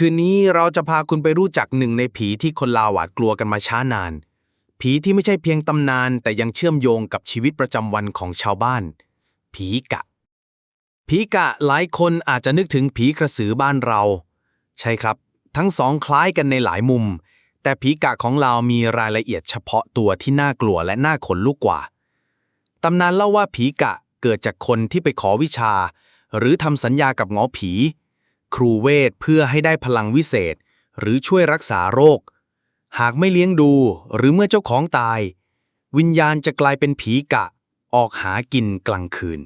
คืนนี้เราจะพาคุณไปรู้จักหนึ่งในผีที่คนลาวหวาดกลัวกันมาช้านาน ผีที่ไม่ใช่เพียงตำนาน แต่ยังเชื่อมโยงกับชีวิตประจำวันของชาวบ้าน ผีกะ ผีกะหลายคนอาจจะนึกถึงผีกระสือบ้านเรา ใช่ครับ ทั้งสองคล้ายกันในหลายมุม แต่ผีกะของเรามีรายละเอียดเฉพาะตัวที่น่ากลัวและน่าขนลุกกว่าตำนานเล่าว่าผีกะเกิดจากคนที่ไปขอวิชา หรือทำสัญญากับหมอผี ครูเวทเพื่อให้ได้พลังวิเศษ หรือช่วยรักษาโรค หากไม่เลี้ยงดูหรือเมื่อเจ้าของตาย วิญญาณจะกลายเป็นผีกะ ออกหากินกลางคืน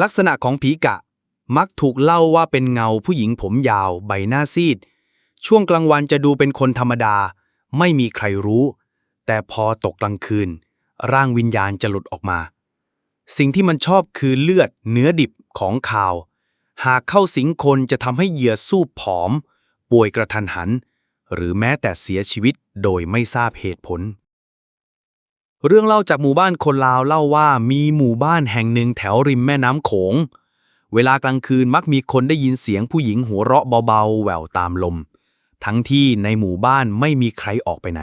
ลักษณะของผีกะมักถูกเล่าว่าเป็นเงาผู้หญิงผมยาวใบหน้าซีด ช่วงกลางวันจะดูเป็นคนธรรมดา ไม่มีใครรู้ แต่พอตกกลางคืน ร่างวิญญาณจะหลุดออกมา สิ่งที่มันชอบคือเลือดเนื้อดิบของข่าว หากเข้าสิงคนจะทำให้เหยื่อสู้ผอม ป่วยกระทันหัน หรือแม้แต่เสียชีวิตโดยไม่ทราบเหตุผล เรื่องเล่าจากหมู่บ้านคนลาวเล่าว่ามีหมู่บ้านแห่งหนึ่งแถวริมแม่น้ำโขง เวลากลางคืนมักมีคนได้ยินเสียงผู้หญิงหัวเราะเบาๆแหววตามลม ทั้งที่ในหมู่บ้านไม่มีใครออกไปไหน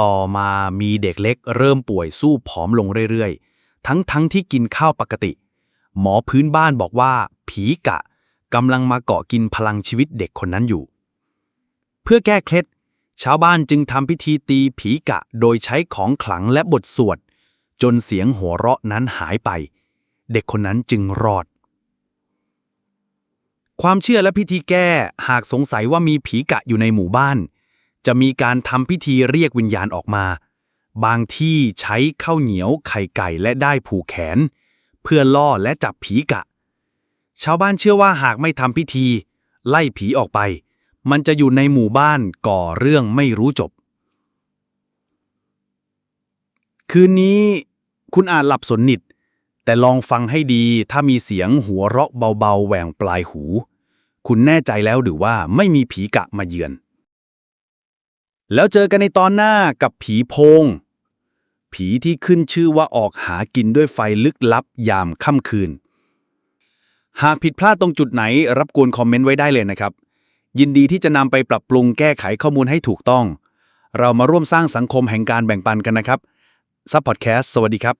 ต่อมามีเด็กเล็กเริ่มป่วยสู้ผอมลงเรื่อยๆ ทั้งๆทที่กินข้าวปกติ หมอพื้นบ้านบอกว่า ผีกะกำลังมาเกาะกินพลังชีวิตเด็กคนนั้นอยู่ เพื่อแก้เคล็ด ชาวบ้านจึงทำพิธีตีผีกะโดยใช้ของขลังและบทสวด จนเสียงหัวเราะนั้นหายไป เด็กคนนั้นจึงรอด ความเชื่อและพิธีแก้หากสงสัยว่ามีผีกะอยู่ในหมู่บ้าน จะมีการทำพิธีเรียกวิญญาณออกมา บางที่ใช้ข้าวเหนียวไข่ไก่และได้ผูกแขน เพื่อล่อและจับผีกะ ชาวบ้านเชื่อว่าหากไม่ทำพิธี ไล่ผีออกไป มันจะอยู่ในหมู่บ้านก่อเรื่องไม่รู้จบ คืนนี้คุณอาจหลับสนิท แต่ลองฟังให้ดีถ้ามีเสียงหัวเราะเบาๆแหว่งปลายหู คุณแน่ใจแล้วหรือว่าไม่มีผีกะมาเยือน แล้วเจอกันในตอนหน้ากับผีโพง ผีที่ขึ้นชื่อว่าออกหากินด้วยไฟลึกลับยามค่ำคืน หากผิดพลาดตรงจุดไหนรับกวนคอมเมนต์ไว้ได้เลยนะครับ ยินดีที่จะนำไปปรับปรุงแก้ไขข้อมูลให้ถูกต้อง เรามาร่วมสร้างสังคมแห่งการแบ่งปันกันนะครับซับพอดแคสต์สวัสดีครับ